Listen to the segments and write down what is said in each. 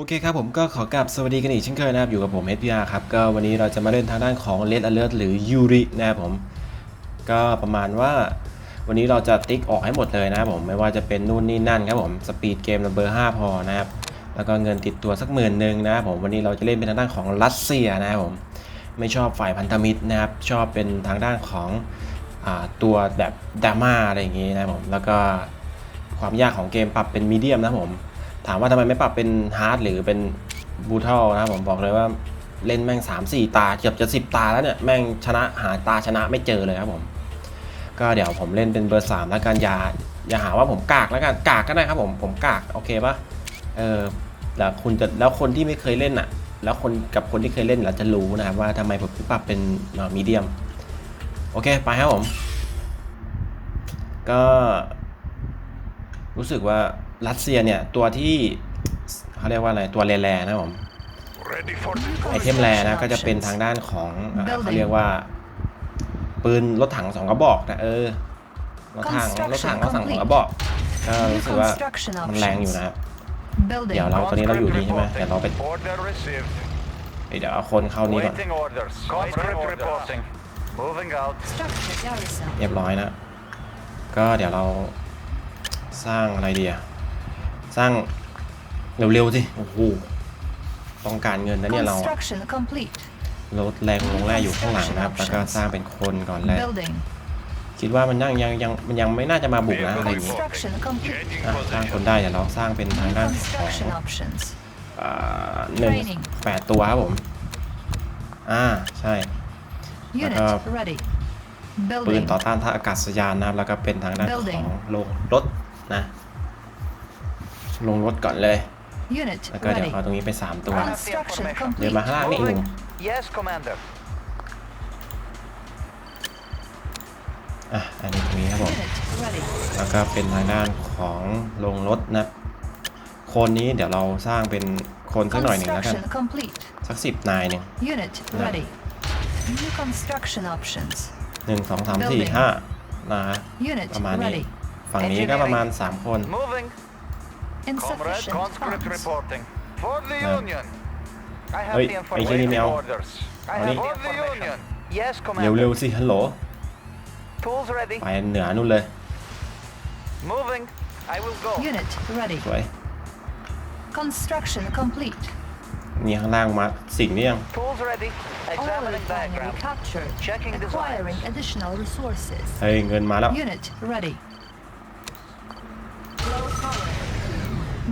โอเคครับผมก็ขอกลับสวัสดีกันอีกเช่นเคยนะครับอยู่กับผม HPR ครับก็วันนี้เราจะมาเล่นทางด้านของ Red Alert หรือ Yuri นะครับผม ก็ประมาณว่าวันนี้เราจะติ๊กออกให้หมดเลยนะครับผมไม่ว่าจะเป็นนู่นนี่นั่นครับผมสปีดเกมระเบอร์5พอนะครับแล้วก็เงินติดตัวสักหมื่นหนึ่งนะครับผมวันนี้เราจะเล่นเป็นทางด้านของรัสเซียนะครับผมไม่ชอบฝ่ายพันธมิตรนะครับชอบเป็นทางด้านของอตัวแบบดราม่าอะไรอย่างงี้นะครับผมแล้วก็ความยากของเกมปรับเป็นมีเดียมนะครับผม ถามว่าทำไมไม่ปรับเป็นฮาร์ดหรือเป็นบูทัลนะครับผมบอกเลยว่าเล่นแม่ง 3 4 ตาเกือบจะ 10 ตาแล้วเนี่ย แม่งชนะหาตาชนะไม่เจอเลยครับผม ก็เดี๋ยวผมเล่นเป็นเบอร์ 3 แล้วกันอย่าอย่าหาว่าผมกากแล้วกันกากก็ได้ครับผมผมกากโอเคปะเออแล้วคุณจะแล้วคนที่ไม่เคยเล่นอะ แล้วคนกับคนที่เคยเล่นเราจะรู้นะครับว่าทำไมผมถึงปรับเป็นมีเดียมโอเคไปครับผม ก็รู้สึกว่า รัสเซียเนี่ยตัวที่เขาเรียกว่าอะไรตัวแร่ๆนะครับผม Ready for ไอเทมแรนะก็จะเป็นทางด้านของอ่าเขาเรียกว่า ปืนรถถังสองกระบอกนะเออรถถังรถถังรถถังสองกระบอกก็รู้สึกว่ามันแรงอยู่นะครับเดี๋ยวเราตอนนี้เราอยู่นี่ใช่ไหมเดี๋ยวเราไป Order received. เดี๋ยวเอาคนเข้านี่ก่อน Waiting orders. Conscript reporting. Moving out. Structure garrison. เรียบร้อยนะ ก็เดี๋ยวเราสร้างอะไรดีอะ สร้างเร็วๆสิโอ้โหต้องการเงินนะเนี่ยเราอะ Construction complete. รถแรงลงแร่อยู่ข้างหลังนะครับ แล้วก็สร้างเป็นคนก่อนแรก Building. คิดว่ามันยังยังยังมันยังไม่น่าจะมาบุกนะอะไรอย่างงี้ Construction complete. Changing อะสร้างคน position. ได้เดี๋ยวเราสร้างเป็นทางด้านของ Construction options. อ่าหนึ่ง Training แปดตัวครับผม อ่าใช่ Unit Uh, ready. ปืน Building. ต่อต้านท่าอากาศยานนะครับ แล้วก็เป็นทางด้านของ Building โรงรถนะ ลงรถก่อนเลย Unit แล้วก็เดี๋ยว ready. เอาตรงนี้ไป3ตัว I have the Construction information. เดิน complete. มาข้างล่างนี่หนุ่ม Yes, Commander. อะอันนี้ตรงนี้ครับผม Unit ready. แล้วก็เป็นทางด้านของลงรถนะ โคนนี้เดี๋ยวเราสร้างเป็นโคนสักหน่อยหนึ่งแล้วกัน Construction complete. สักสิบนายหนึ่ง Unit No. ready. New construction options. หนึ่งสองสามสี่ห้านะฮะ Unit ประมาณนี้ ready. ฝั่งนี้ก็ประมาณ 3 คน Moving. Comrade, Insufficient conscript funds. reporting. For the No. Union. I have Oi, the ay, hindi information. niya ako. orders. I Ano have ni? the information. Yes, เร็ว Commander. ๆสิฮัลโหล Tools ready. ไปเหนือนู่นเลย Moving. I will go. Unit ready. สวย Construction complete. นี่ข้างล่างมาสิ่งนี้ยัง Tools ready. Oil Examining refinery diagram. captured. Checking Acquiring designs. additional resources. เฮ้ยเงินมาแล้ว Unit ready.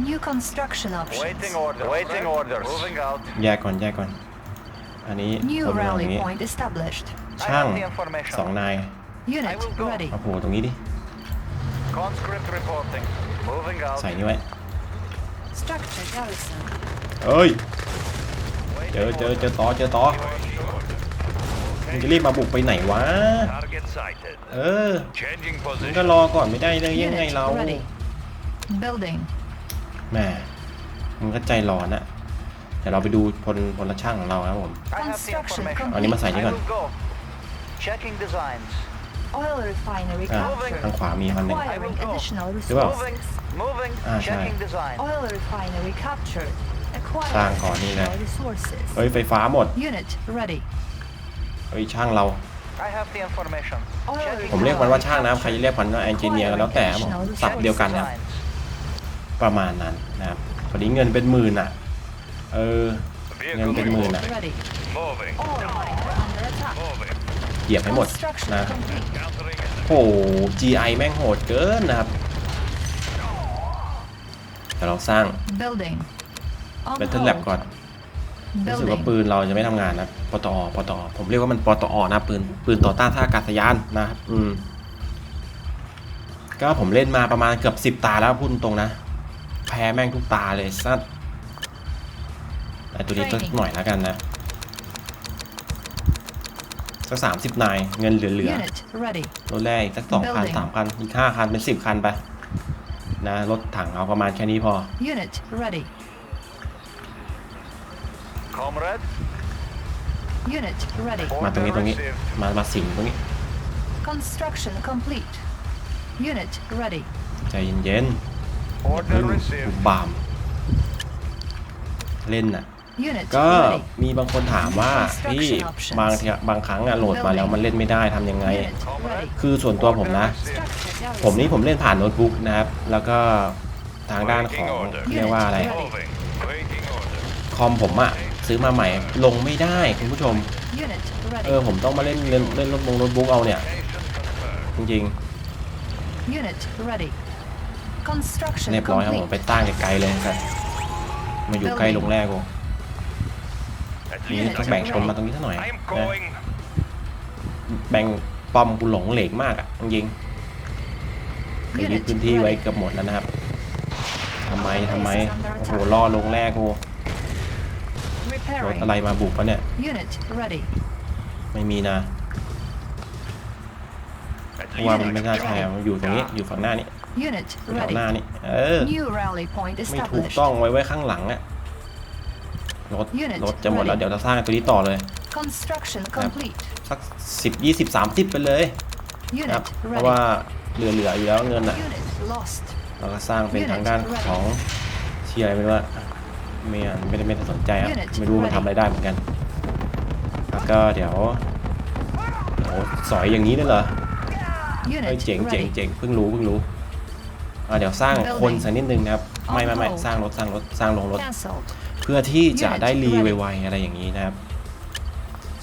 New construction options. Waiting orders. Waiting orders. Moving out. แยกก่อนแยกก่อน อันนี้ New ผมอย่าง rally นี้ point established. I ช่าง have the information. สองนาย Unit I will go. ready. เอาโผล่ตรงนี้ดิ Conscript reporting. Moving out. ใส่นี่ไว้ Structure garrison. เอ้ย Waiting เจอเจอ orders. เจอต่อเจอต่อ มึงจะรีบมาบุกไปไหนวะ Target sighted. เออ Changing มึง position. ก็รอก่อนไม่ได้เลยยังไง Unit เรา ready. Building. แหมมึงก็ใจร้อนอะเดี๋ยวเราไปดูพลพลช่างของเราครับผม I have the Construction information. เอานี้มาใส่ I นี่ก่อน will go. Checking designs. Oil refinery Ah, captured. ทางขวามีคันหนึง Acquiring additional Diba? Moving. resources. Moving. Ah, Checking sorry. design. Oil refinery captured. สร้าง Acquiring ก่อนนี่เลย additional resources. เฮ้ยไฟฟ้าหมด Unit ready. เฮ้ยช่างเรา I have the information. Oil Checking ผมเรียกมันว่าช่างนะครับใครจะเรียกมันว่าแอนจิเนียร์ก็แล้วแต่ครับผมสับเดียวกันครับ designs. ประมาณนั้นนะครับพอดีเงินเป็นหมื่นอะ เออ เงินเป็นหมื่นอะ Ready. Moving. All lines under attack. Moving. เหยียบให้หมด Construction นะ complete. Countering enemy. โอ้โห GI แม่งโหดเกินนะครับเดี๋ยวเราสร้าง Building. On Battle hold. Lab ก่อน รู้สึกว่า Building. ปืนเราจะไม่ทำงานนะปตอปตอผมเรียกว่ามันปตอนะปืนปืนต่อต้านท่าอากาศยานนะครับอืมก็ผมเล่นมาประมาณเกือบสิบ10ตาแล้วพูดตรงๆนะ แพ้แม่งทุกตาเลยสัสไอตัวนี้ก็หน่อยแล้วกันนะ สักสามสิบนาย เงินเหลือ Unit ready. ๆรถแรกอีกสักสองคัน Building สามคัน อีกห้าคัน เป็นสิบคันไป นะ รถถังเอาประมาณแค่นี้พอ Unit ready. Comrade. Unit ready. มาตรงนี้ Order ตรงนี้ received. มามาสิงตรงนี้ Construction complete. Unit ready. ใจเย็นๆ Order พึ่ง received. บาม เล่นน่ะ Unit ก็ ready. มีบางคนถามว่าพี่บางทีบางครั้งอะโหลดมาแล้วมันเล่นไม่ได้ทำยังไง Unit ready. คือส่วนตัวผมนะ Structure ผมนี่ garrison. ผมเล่นผ่านโน้ตบุ๊กนะครับ แล้วก็ทางด้านของเรียกว่าอะไร Moving. Waiting order. คอมผมอะซื้อมาใหม่ลงไม่ได้คุณผู้ชม Unit เออ ready. ผมต้องมาเล่นเล่นเล่นโน้ตบุ๊กเอาเนี่ย Station confirmed. จริง Unit ready. ๆ Construction เรียบร้อยครับผมไป complete. ตั้งไกลๆเลยครับมาอยู่ใกล้ลงแรกกู At นี่ least ต้อง I แบ่ง can ชนมาตรงนี้สักหน่อย I am นะ going. แบ่งป้อมกูหลงเหลกมากอะจริงๆไปยึดพื้นที่ไว้เกือบหมดแล้วนะครับทำไมทำไมโอ้โหล่อลงแรกกูรถ Repairing. อะไรมาบุกปะเนี่ย Unit ready. ไม่มีนะ At เพราะว่า least มัน I ไม่ can น่าใช่ jump. อะมันอยู่ตรงนี้ อยู่ฝั่งหน้านี่ Unit อยู่แถวหน้า ready. นี่ เออ New rally point ไม่ถูก established. ต้องไว้ไว้ข้างหลังอะรถ Unit รถจะหมดแล้ว ready เดี๋ยวจะสร้างตัวนี้ต่อเลย Construction complete. สักสิบยี่สิบสามสิบไปเลยนะค Unit รับเพ ready. ราะว่าเหลือๆอยู่แล้วเงินอะ Unit lost. เราก็สร้างเป็นทางด้านของเชียร์อะไรไม่รู้อะไม่อะไม่ได้ไม่ได้สนใจครับ Unit ไม่รู้มันทำอะไรได้เหมือนกัน แล้วก็เดี๋ยวโอ้สอยอย่างนี้เลยเหรอเฮ้ย Unit เจ๋งเจ๋ง ready. เจ๋งเพิ่งรู้เพิ่งรู้ อะเดี๋ยวสร้างคนสักนิดนึงนะครับ ไม่ไม่ไม่สร้างรถสร้างรถสร้างลงรถ Cancelled. เพื่อที่จะได้รี Unit ready ไวๆอะไรอย่างนี้นะครับ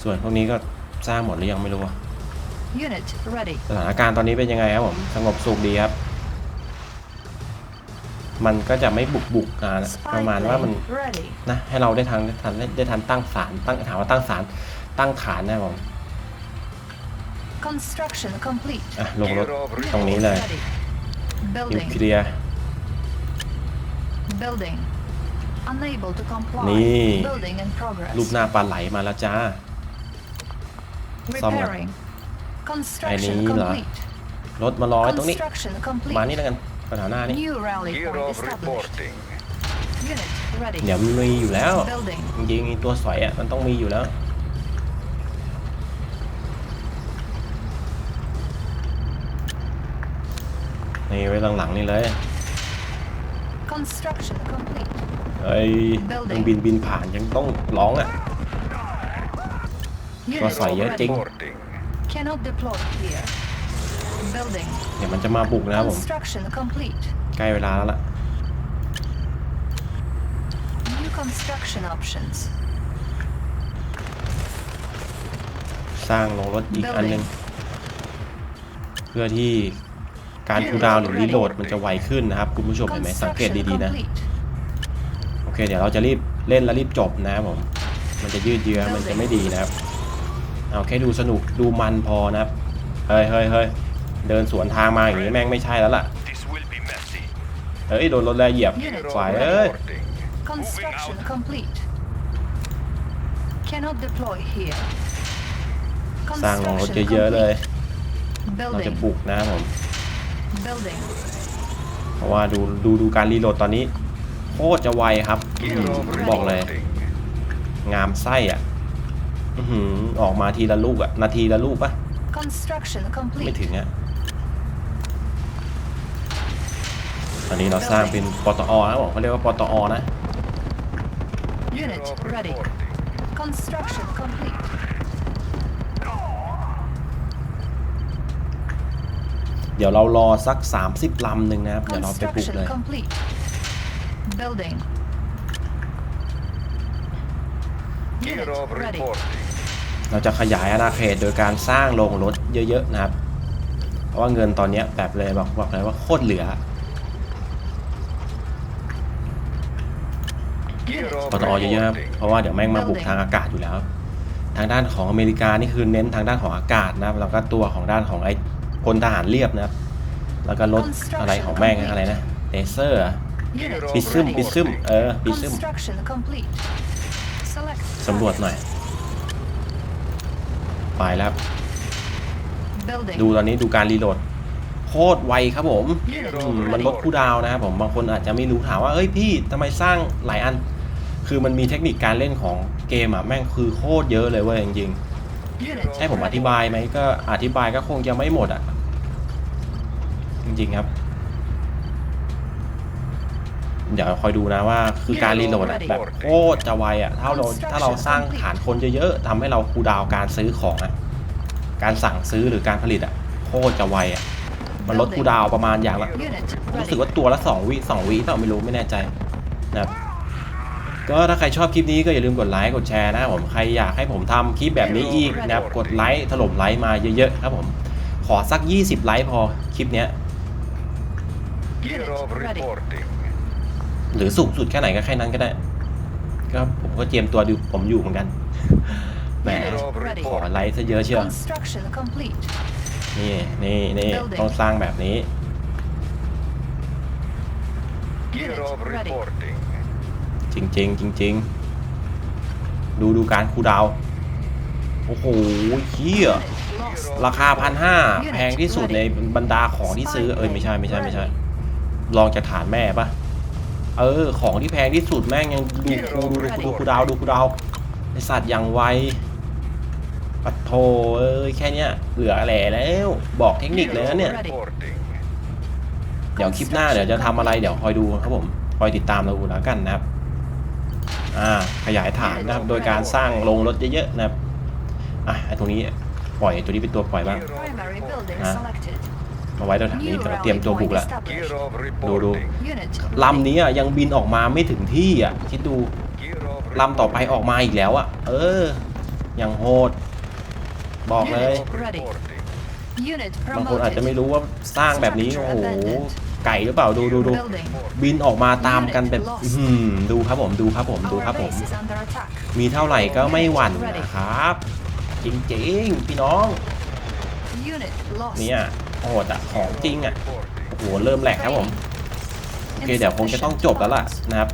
ส่วนพวกนี้ก็สร้างหมดหรือยังไม่รู้อะ Unit ready. สถานการณ์ตอนนี้เป็นยังไงครับผมสงบสุขดีครับ มันก็จะไม่บุกบุกอ่า Spy ประมาณว่ามัน plane ready. นะให้เราได้ทางได้ทันได้ทันตั้งศาลตั้งถามว่าตั้งศาลตั้งฐานนะครับผม Construction complete. อะลงรถ Gear of ตรงนี้เลย Ready. นิว Building. เคลียร์ Building. Unable to comply. นี่ Building in progress. รูปหน้าปลาไหลมาแล้วจ้า ซ่อมก่อน Repairing. ไอ้ Construction นี้เหรอ complete. รถมารอไว้ตรงนี้ Construction complete. มานี่แล้วกันปัญหาหน้านี่ New rally Gear point of established. reporting. Unit ready. เดี๋ยวมันมีอยู่แล้ว Building. จริงๆตัวสอยอะมันต้องมีอยู่แล้ว นี่ไว้หลังๆนี่เลย Construction complete. เอ้ย Building ต้องบินบินผ่านยังต้องร้องอะ Unit Có sỏi nhớ ready. chính. Reporting. Cannot deploy here. Building. เดี๋ยวมันจะมาบุกนะครับผม Construction complete. ใกล้เวลาแล้วล่ะ New construction options. สร้างลงรถอีกอันหนึงเพื่อที่ การคูลดาวน์หรือรีโหลดมันจะไวขึ้นนะครับ คุณผู้ชมเห็นไหมสังเกต Construction ดีๆนะ complete. โอเค เดี๋ยวเราจะรีบเล่นแล้วรีบจบนะครับผม มันจะยืดเยื้อมันจะไม่ดีนะครับ เอาแค่ดูสนุกดูมันพอนะครับ เฮ้ยเฮ้ยเฮ้ยเดินสวนทางมาอย่างนี้แม่งไม่ใช่แล้วล่ะ This will be messy. เอ้ยโดนรถแรงเหยียบ Unit ฝ่าย ready. เอ้ย Reporting. Construction complete. Cannot deploy here. สร้างลงรถ Construction เยอะๆเลย complete. เราจะ Building. บุกนะครับผม Building. เพราะว่าดูดูดูการรีโหลดตอนนี้โคตรจะไวครับ Gear of บอกเลย reporting. งามไส้อะอื้อหือออกมาทีละลูกอะ นาทีละลูกปะ Construction ไม่ complete. ถึงอะตอนนี้เราสร้างเป็นปตอนะผมเขาเรียกว่าปตอนะ Gear Unit of ready. reporting. Construction complete. เดี๋ยวเรารอสัก 30ลำหนึ่งนะครับ เดี๋ยวเราไปปลุก Construction เลย complete. Building. Gear Unit of ready. reporting. เราจะขยายอาณาเขตโดยการสร้างโรงรถเยอะๆนะครับ เพราะว่าเงินตอนเนี้ยแบบเลยบอกบอกเลยว่าโคตรเหลือ Gear of ปตอเยอะๆครับ reporting. เพราะว่าเดี๋ยวแม่งมาบุกทางอากาศอยู่แล้ว ทางด้านของอเมริกานี่คือเน้นทางด้านของอากาศนะครับแล้วก็ตัวของด้านของไอ้ พลทหารเรียบนะครับ แล้วก็รถอะไรของแม่งอะไรนะเลเซอร์ Unit ปิซึม ready. ปิซึมเออปิซึม Construction complete. Select สำรวจหน่อย ไปแล้วครับ Building. ดูตอนนี้ดูการรีโหลดโคตรไวครับผม Gear อื of มมันลดคู่ดาวน์นะครับผมบางคนอาจจะไม่รู้ถามว่า เอ้ยพี่ทำไมสร้างหลายอัน คือมันมีเทคนิคการเล่นของเกมอะแม่งคือโคตรเยอะเลยเว้ยจริง Unit ๆให้ผมอธิบายไหมก็อธิบายก็คงจะไม่หมดอะ จริงๆครับ เดี๋ยวคอยดูนะว่า คือการรีโหลดอะแบบโคตรจะไวอะถ้าเราถ้าเราสร้างฐานคนเยอะๆทำให้เราคูลดาวน์การซื้อของอะการสั่งซื้อหรือการผลิตอะโคตรจะไวอะมันลดคูลดาวน์ประมาณอย่างละ Unit รู้สึก ready. ว่าตัวละ 2 วิ2วิเปล่าไม่รู้ไม่แน่ใจนะครับก็ถ้าใครชอบคลิปนี้ก็อย่าลืมกดไลค์กดแชร์นะครับผมใครอยากให้ผมทำคลิปแบบนี้อีกนะครับกดไลค์ถล่มไลค์มาเยอะๆครับผมขอสัก 20 ไลค์พอคลิปเนี้ย Gear of Ready. reporting. หรือสูงสุดแค่ไหนก็แค่นั้นก็ได้ ก็ผมก็เจียมตัวดูผมอยู่เหมือนกันแหม Gear of Ready. ขอ reporting. ไลค์ซะเยอะเชียว Construction complete. นี่นี่นี่ Building. ต้องสร้างแบบนี้ Gear Unit of ready. reporting. จริงๆจริง ๆ ดูดูการคูลดาวน์โอ้โหเฮีย Unit lost. ราคาพันห้าแพงที่สุดในบรรดาของที่ซื้อ เอ้ย ไม่ใช่ไม่ใช่ไม่ใช่ ลองจากฐานแม่ปะเออ ของที่แพงที่สุดแม่งยังดูคูดูดูดูคูดาวดูคูดาวไอสัตว์อย่างไวปัดโทเอ้ยแค่เนี้ยเหลือแหล่แล้ว บอกเทคนิคเลยนะเนี่ย เดี๋ยวคลิปหน้าเดี๋ยวจะทำอะไรเดี๋ยวคอยดูครับผม คอยติดตามเราดูแล้วกันนะครับ อ่า ขยายฐานนะครับ โดยการสร้างโรงรถเยอะๆนะครับ อะไอตรงนี้ปล่อยตัวนี้เป็นตัวปล่อยบ้าง Gear of Primary building Ah. selected. มาไว้ตรงฐานนี้ New เดี๋ยวเตรียม rally ตัวบุก point ละ Gear established. of Đồ, đồ. reporting. Unit ลำนี้อะยังบินออกมาไม่ถึงที่อะคิดดู Gear of ลำต่อไปออกมาอีกแล้วอะ เอออย่างโหด บอกเลย Gear of Ready. reporting. Unit บางคนอาจจะไม่ promoted. รู้ว่าสร้างแบบนี้ โอ้โห ไก่หรือเปล่าดูดูดู Building. บินออกมาตามกันแบบอื้อหือดูครับผมดูครับผมดู Our ครับผม base is under attack. มีเท่าไหร่ก็ไม่หวั่นนะครับ จริงๆ พี่น้อง Unit lost. เนี่ยโหดอะของจริงอะ Reporting. โอ้โหเริ่มแหลกครับผมโอเคเดี๋ยวคงจะต้องจบแล้วล่ะนะครับ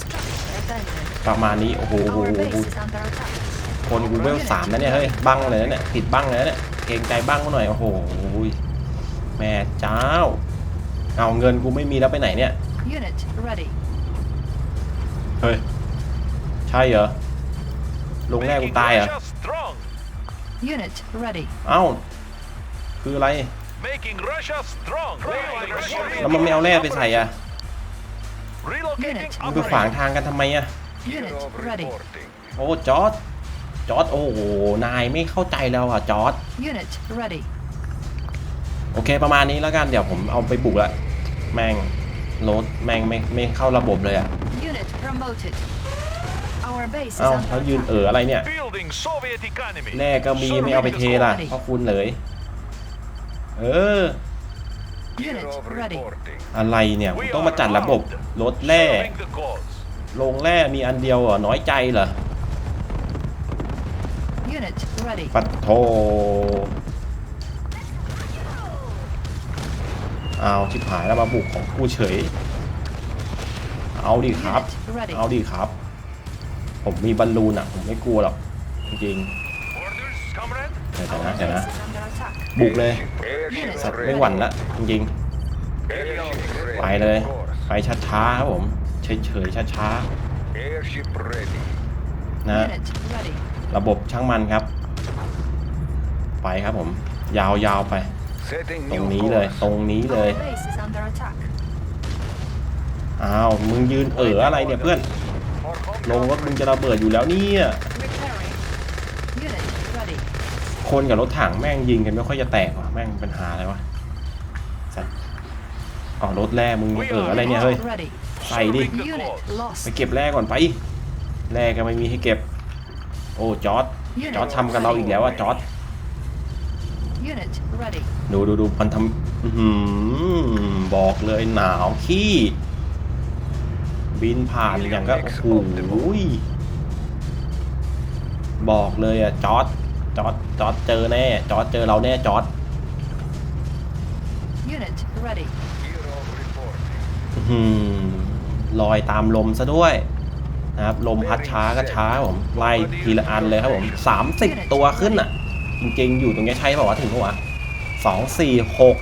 Structure abandoned. ประมาณนี้โอ้โหโอ้โห Our โอ้โห base is under attack. คนกูเวลสามนะเนี่ยเฮ้ยบังเลยนะเนี่ยติดบังเลยนะเนี่ยเกรงใจบังเขาหน่อยโอ้โหแม่เจ้า เอาเงินกูไม่มีแล้วไปไหนเนี่ย Unit ready. เฮ้ยใช่เหรอลงแรกกูตายเหรอ Russia strong. Unit ready. เอ้าคืออะไร Making Russia strong. Relocating แล้วมันไม่เอาแร่ไปใส่อะ Relocating มึงไปขวางทางกันทำไมอะ Gear Unit of ready. reporting. โอ้จอร์ดจอร์ดโอ้โหนายไม่เข้าใจแล้วอะจอร์ด Unit ready. โอเคประมาณนี้แล้วกันเดี๋ยวผมเอาไปบุกละแม่งรถแม่งไม่ไม่เข้าระบบเลยอะ Unit promoted. Our base is เอ้า under แล้วยืน attack. เอออะไรเนี่ย Building Soviet economy. แร่ก็มีไม่เอาไปเทล่ะเพราะคุณเลย เออ Gear Unit of ready. reporting. อะไรเนี่ยผม We ต้องมา are จัดระบบ armed. รถแร่ Serving the cause. ลงแร่มีอันเดียวเหรอน้อยใจเหรอ Unit ready. ปัดโทเอาชิบหายแล้วมาบุกของกูเฉย เอาดิครับ Unit ready. เอาดิครับ ผมมีบอลลูนอะ ผมไม่กลัวหรอกจริง Orders, comrade. ๆเดี๋ยว Our นะเดี๋ยวนะ บุกเลยสัตว์ไม่หวั่นละจริงๆไปเลย ไปช้าๆครับผมเฉยๆช้าๆนะระบบช่างมันครับ ไปครับผม ยาวๆไป ตรงนี้เลยตรงนี้เลยอ้าวมึงยืนเอออะไรเนี่ยเพื่อนลงรถมึงจะระเบิดอยู่แล้วเนี่ย Repairing. Unit ready. คนกับรถถังแม่งยิงกันไม่ค่อยจะแตกว่ะแม่งเป็นปัญหาอะไรวะสัตว์อ๋อรถแร่มึงเอออะไรเนี่ยเฮ้ย Unit ready. ใส่ดิ Serving the Unit cause. lost. ไปเก็บแร่ก่อนไปแร่ก็ไม่มีให้เก็บ โอ้จอร์ดจอร์ดทำกับเราอีกแล้วอะจอร์ด Unit ready. ดูดูดูมันทำอื้อหือบอกเลยหนาวขี้บินผ่านอย่างก็โอ้โหยบอกเลยอะจอร์ด จอร์ดจอร์ดเจอแน่ จอร์ดเจอเราแน่จอร์ด Unit ready. Gear of reporting. อื้อหือลอยตามลมซะด้วยนะครับลมพัดช้าก็ช้าครับผมไล่ทีละอันเลยครับผมสามสิบตัวขึ้นอะ จริงๆ อยู่ตรงนี้ใช่เปล่าวะถึงปะวะสองสี่หก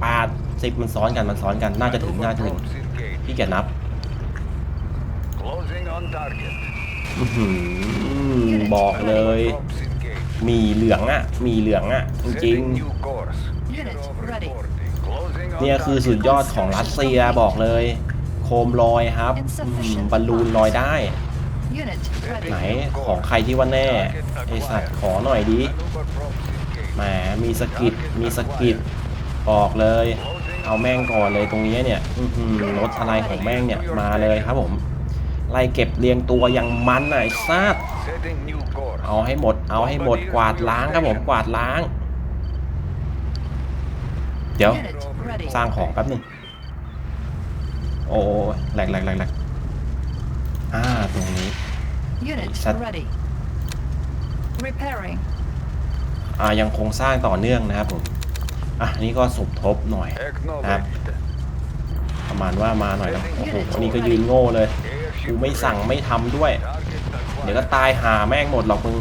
แปดสิบมันซ้อนกันมันซ้อนกันน่าจะถึงน่าจะถึง Props engaged. พี่แกยจนับ Closing on target. อื้อหือบอกเลย Props engaged. มีเหลืองอะ มีเหลืองอะ จริง Setting new course. Gear Unit of ready. reporting. Closing ๆ on เนี่ยคือ target. สุดยอดของรัสเซียบอกเลย โคมลอยครับอืมบอลลูนลอยได้ Unit ไหน ready. ของใครที่ว่าแน่ไอสัตว์ขอหน่อยดิแหมมีสกิดมีสกิดออกเลย เอาแม่งก่อนเลยตรงนี้เนี่ยอื้อหือรถอะไรของแม่งเนี่ยมาเลยครับผม ไล่เก็บเรียงตัวอย่างมันน่ะไอ้ซาด Setting new course. เอาให้หมด เอาให้หมดกวาดล้างครับผมกวาดล้าง เดี๋ยว Unit ready. สร้างของแป๊บหนึงโอ้ยแหลกแหลกแหลกแหลกอ่าตรงนี้ Unit Set. ready. Repairing. อ่ายังคงสร้างต่อเนื่องนะครับผมอะนี่ก็สมทบหน่อย Acknowledged. ประมาณว่ามาหน่อยแล้วโอ้โหอันนี้ก็ยืนโง่เลย กูไม่สั่งไม่ทำด้วย เดี๋ยวก็ตายหาแม่งหมดหรอกมึง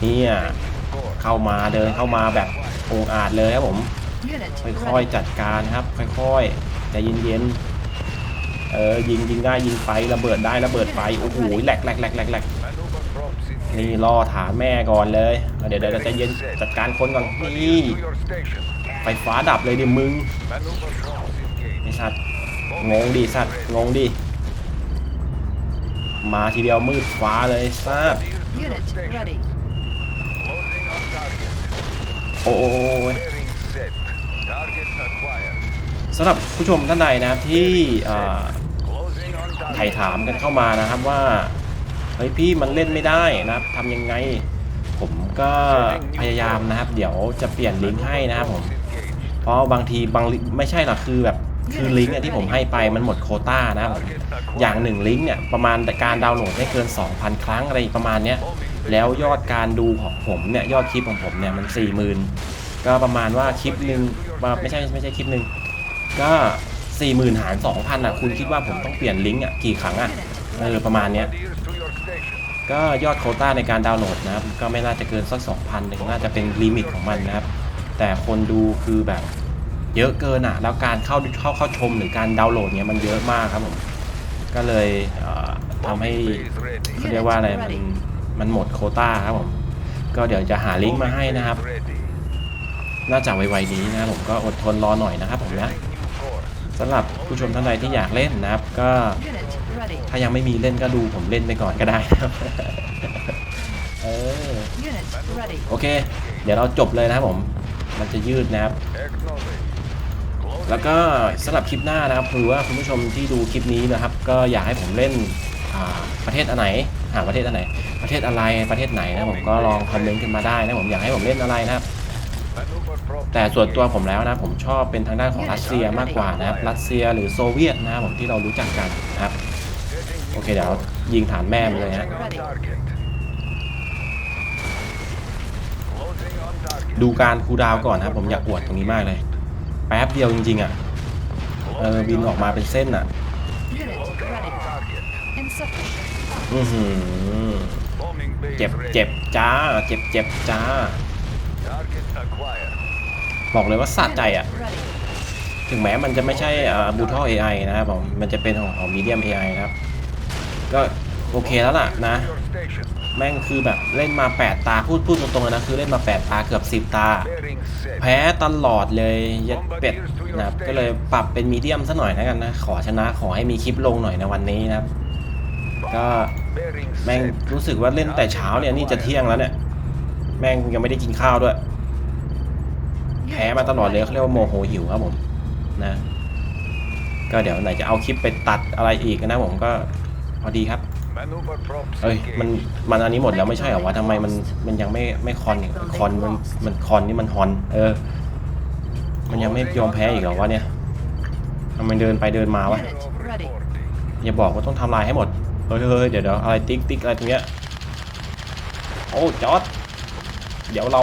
เนี่ยเข้ามาเดินเข้ามาแบบองอาจเลยครับผม ค่อยๆจัดการครับ ค่อยๆใจเย็นๆเออยิงยิงได้ยิงไประเบิดได้ระเบิดไฟโอ้โหแหลกแหลกแหลกแหลกแหลกนี่ล่อฐานแม่ก่อนเลยเดี๋ยวเดี๋ยวเยวใจเย็นจัดการคนก่อนนี่ไฟฟ้าดับเลยดิมึงไอสัตว์ งงดิสัตว์งงดิมาทีเดียวมืดฟ้าเลยทราบ Bombardiers to your Unit station. ready. Closing on target. โอ้โย Bearing set. Target acquired. สำหรับผู้ชมท่านใดนะครับที่อ่า Closing on ไถ่ target. ถามกันเข้ามานะครับว่าเฮ้ยพี่มันเล่นไม่ได้นะครับทำยังไง ผมก็พยายามนะครับ เดี๋ยวจะเปลี่ยนลิงก์ให้นะครับผม Engaged. เพราะบางทีบางลิงก์ไม่ใช่หรอกคือแบบ คือลิงก์เนี่ยที่ผมให้ไปมันหมดโคต้านะครับผมอย่างหนึ่งลิงก์เนี่ยประมาณการดาวน์โหลดไม่เกิน 2,000 ครั้งอะไรประมาณเนี้ยแล้วยอดการดูของผมเนี่ยยอดคลิปของผมเนี่ยมัน40,000ก็ประมาณว่าคลิปหนึ่งไม่ใช่ไม่ใช่คลิปหนึ่งก็40,000หาร 2,000อะคุณคิดว่าผมต้องเปลี่ยนลิงก์อะกี่ครั้งอะเออประมาณเนี้ยก็ยอดโคต้าในการดาวน์โหลดนะครับก็ไม่น่าจะเกินสัก2,000หนึ่งน่าจะเป็นลิมิตของมันนะครับแต่คนดูคือแบบ เยอะเกินอะแล้วการเข้าเข้าเข้าชมหรือการดาวน์โหลดเนี่ยมันเยอะมากครับผม ก็เลยเอ่อทำให้ Phase ready. เขาเรียกว่าอะไรมันมันหมดโควต้าครับผม ก็เดี๋ยวจะหาลิงก์มาให้นะครับ Ready. น่าจะไวๆนี้นะครับผมก็อดทนรอหน่อยนะครับผมนะ Setting new course. สำหรับผู้ชมท่านใดที่อยากเล่นนะครับ ก็ Unit ready. ถ้ายังไม่มีเล่นก็ดูผมเล่นไปก่อนก็ได้ครับเออ Unit ready. โอเค เดี๋ยวเราจบเลยนะครับผม มันจะยืดนะครับ Acknowledged. Closing แล้วก็สำหรับคลิปหน้านะครับหรือว่าคุณผู้ชมที่ดูคลิปนี้นะครับ ก็อยากให้ผมเล่นประเทศอันไหนหาประเทศอันไหน ประเทศอะไรประเทศไหนนะผมก็ลองคอมเมนต์ขึ้นมาได้นะผมอยากให้ผมเล่นอะไรนะครับ แต่ส่วนตัวผมแล้วนะผมชอบเป็นทางด้านของรัสเซียมากกว่านะครับรัสเซียหรือโซเวียตนะครับผมที่เรารู้จักกันนะครับ โอเคเดี๋ยวยิงฐานแม่มันเลยฮะดูการคูดาวก่อนนะผมอยากอวดตรงนี้มากเลย แป๊บเดียวจริงๆอะ เออบินออกมาเป็นเส้นอะ Unit ready. Target. Insufficient. อือหือ Bombing base เจ็บ ready. เจ็บจ้า เจ็บเจ็บจ้า Target acquired. บอกเลยว่าสะใจ Unit อะ ready. ถึงแม้มันจะไม่ใช่บูทอ AI นะครับผม มันจะเป็นของของ Medium AI นะครับ ก็โอเคแล้วล่ะนะ Your station. แม่งคือแบบเล่นมา 8 ตาพูดพูดตรงๆเลยนะคือเล่นมา 8 ตาเกือบ 10 ตา แพ้ตลอดเลยยัดเป็ดนะครับก็เลยปรับเป็นมีเดียมซะหน่อยแล้วกันนะ ขอชนะขอให้มีคลิปลงหน่อยในวันนี้นะครับ ก็แม่งรู้สึกว่าเล่นแต่เช้าเนี่ยนี่จะเที่ยงแล้วเนี่ย แม่งยังไม่ได้กินข้าวด้วย แพ้มาตลอดเลยเขาเรียกว่าโมโหหิวครับผมนะ ก็เดี๋ยวไหนจะเอาคลิปไปตัดอะไรอีกนะผมก็พอดีครับ เอ้ยมันมันอันนี้หมดแล้วไม่ใช่เหรอวะทำไมมันมันยังไม่ไม่คอนอีกคอนมันมันคอนนี่มันฮอน เออ มันยังไม่ยอมแพ้อีกเหรอวะเนี่ยทำไมเดินไปเดินมาวะอย่าบอกว่าต้องทำลายให้หมดเฮ้ยเฮ้ยเดี๋ยวเดี๋ยวอะไรติ๊กติ๊กอะไรตรงเนี้ยโอ้จอดเดี๋ยวเรา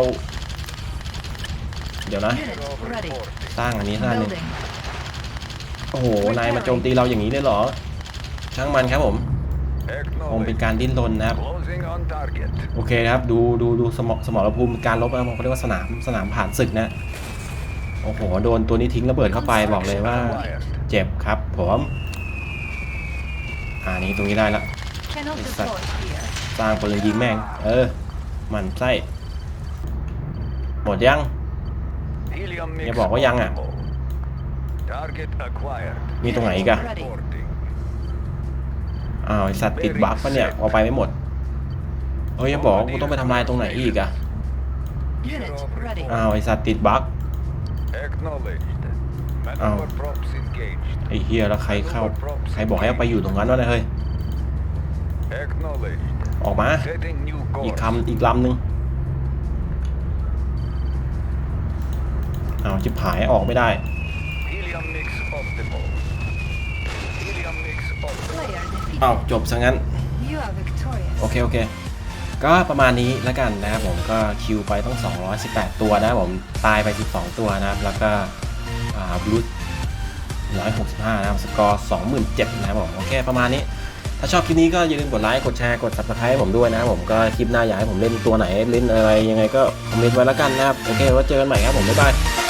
เดี๋ยวนะสร้างอันนี้สร้างนึ่งโอ้โหนายมาโจมตีเราอย่างนี้เลยเหรอ ช่างมันครับผม คงเป็น Acknowledged. การดิ้นรนนะครับ Closing on target. โอเคนะครับ ดูดูดูสมอสมรภูมิการรบนะเขาเรียกว่าสนามสนามผ่านศึกนะ โอ้โห โดนตัวนี้ทิ้งระเบิดเข้าไปบอกเลยว่า เจ็บครับผมอ่านี้ตรงนี้ได้ละ Cannot It's deploy here. สร้างปืนยิงแม่ง เออ มันไส้หมดยัง Helium mix อย่าบอกว่ายังอะ optimal. Target acquired. มีตรงไหนอีกอะ Ready. Reporting. อ้าวไอสัตว์ติดบั๊กปะเนี่ยเอาไปไม่หมดเฮ้ยอย่าบอกว่ากูต้องไปทำลายตรงไหนอีกอะ Unit ready. อ้าวไอสัตว์ติดบั๊ก Acknowledged. Oh. Maneuver props engaged. ไอเฮียแล้วใครเข้าใครบอกให้เอาไปอยู่ตรงนั้นวะเนี่ยเฮ้ย Acknowledged. ออกมา Setting new อีก course. คำอีกลำหนึ่งอ้าวจิบหายออกไม่ได้ Helium mix optimal. Helium mix optimal. Player อ้าว defeated. จบซะงั้น You are victorious. โอเค โอเค ก็ประมาณนี้แล้วกันนะครับผมก็คิวไปต้อง 218 ตัวนะครับผมตายไป 12 ตัวนะครับ แล้วก็อ่าบลู165 นะครับ สกอร์ 27,000นะครับผม โอเค ประมาณนี้ ถ้าชอบคลิปนี้ก็อย่าลืมกดไลค์ กดแชร์ กด subscribe ให้ผมด้วยนะครับผม ก็คลิปหน้าอยากให้ผมเล่นตัวไหน เล่นอะไรยังไงก็คอมเมนต์ไว้แล้วกันนะครับ โอเค ไว้เจอกันใหม่ครับผม บ๊ายบาย